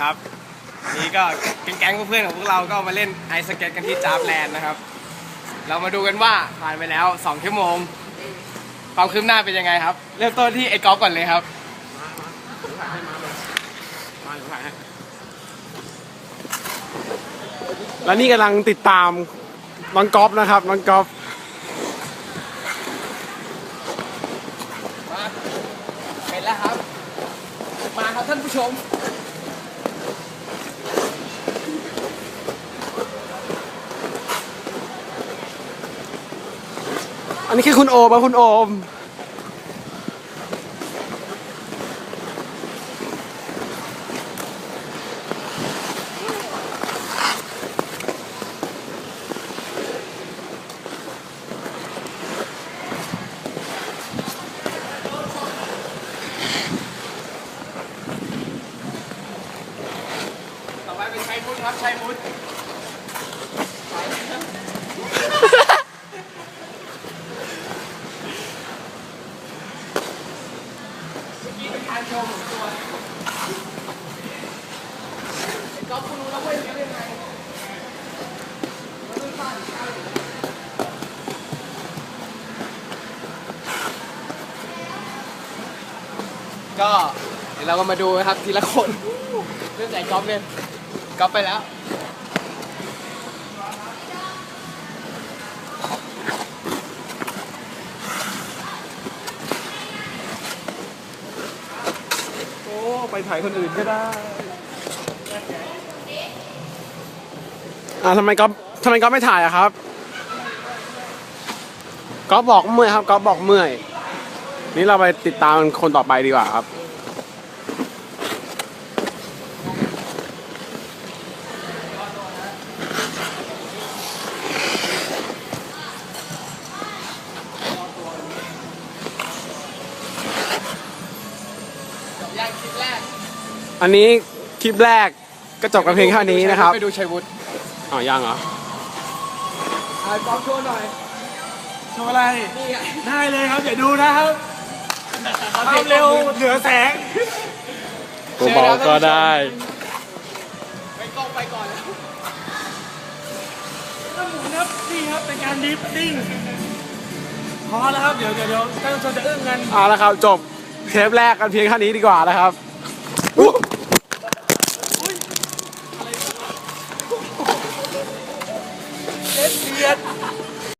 ครับนี่ก็แก๊งๆเพื่อนๆของพวกเราก็มาเล่นไอสเก็ตกันที่จาร์ฟแลนด์นะครับ เรามาดูกันว่าผ่านไปแล้ว2ชั่วโมงความคืบหน้าเป็นยังไงครับ เริ่มต้นที่ไอ้กอล์ฟก่อนเลยครับและนี่กำลังติดตามน้องก๊อฟนะครับน้องก๊อฟมาเป็นแล้วครับ มาครับท่านผู้ชม อันนี้คือคุณโอมคุณโอม ต่อไปเป็นชัยพุทธครับชัยพุทธเมื่อกี้เป็นการ โชว์ของตัวไอ้ก๊อฟคุณรู้แล้วเว้ยเลี้ยงยังไงก็เดี๋ยวเราก็มาดูนะครับทีละคนเริ่มจากก๊อฟเลยก๊อฟไปแล้ว ไปถ่ายคนอื่นก็ได้อ่าทำไมก๊อฟทำไมก๊อฟไม่ถ่ายอะครับก๊อฟบอกเมื่อยครับก๊อฟบอกเมื่อย นี่เราไปติดตามคนต่อไปดีกว่าครับ จบย่าง คลิปแรกอันนี้คลิปแรกก็จบกันเพียงเท่านี้นะครับไปดูชัยวุฒิอ๋อยังเหรออ่าก๊อฟโชว์หน่อยโชว์อะไรนี่ไงได้เลยครับอย่าดูนะครับความเร็วเหนือแสงผมบอกก็ได้ไปกล้องไปก่อนแล้วก็หมุนครับนี่ครับเป็นการดิฟติ้งพอแล้วครับเดี๋ยวเดี๋ยวเดี๋ยวท่านผู้ชมจะอึ้งกันเอาละครับจบ เทปแรกกันเพียงแค่นี้ดีกว่านะครับ